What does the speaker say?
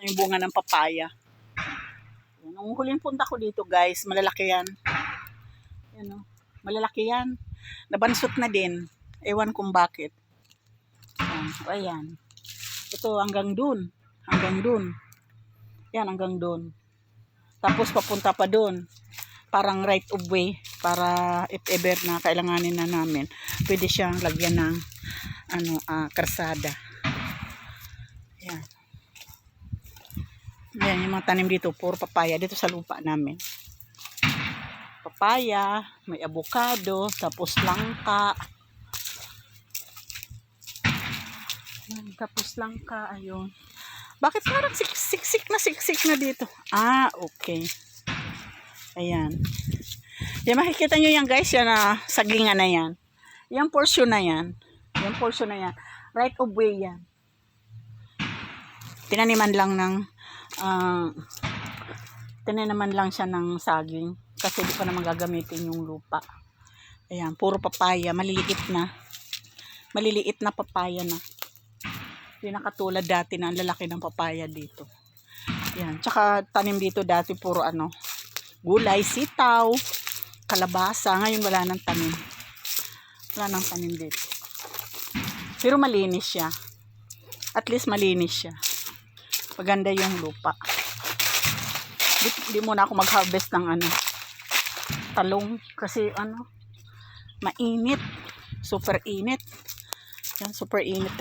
Ito yung bunga ng papaya. Nung huling punta ko dito guys, malalaki yan. Yan o. Malalaki yan. Nabansot na din. Ewan kung bakit. Yan. Ayan. Ito hanggang dun. Hanggang dun. Yan hanggang dun. Tapos papunta pa dun. Parang right of way. Para if ever na kailanganin na namin. Pwede siyang lagyan ng ano, ah, karsada. Yan. Yan yung mga tanim dito. Puro papaya. Dito sa lupa namin papaya, may avocado, tapos langka. Yan, tapos langka, ayun. Bakit parang sik- siksik na siksik na dito? Ah, okay. Ayan. Yan, makikita nyo yan guys, yan na sagingan na yan. Yung portion na yan. Yung portion na yan. Right of way yan. Tinaniman lang ng ah, tinaniman lang siya ng saging kasi di pa naman gagamitin yung lupa. Ayan, puro papaya, maliliit na. Maliliit na papaya na. Hindi na katulad dati na ang lalaki ng papaya dito. Ayan, tsaka tanim dito dati puro ano, gulay, sitaw, kalabasa. Ngayon wala nang tanim. Wala nang tanim dito. Pero malinis siya. At least malinis siya. Maganda yung lupa. Di, di muna ako mag-harvest ng ano, talong. Kasi ano mainit. Super init. Yan super init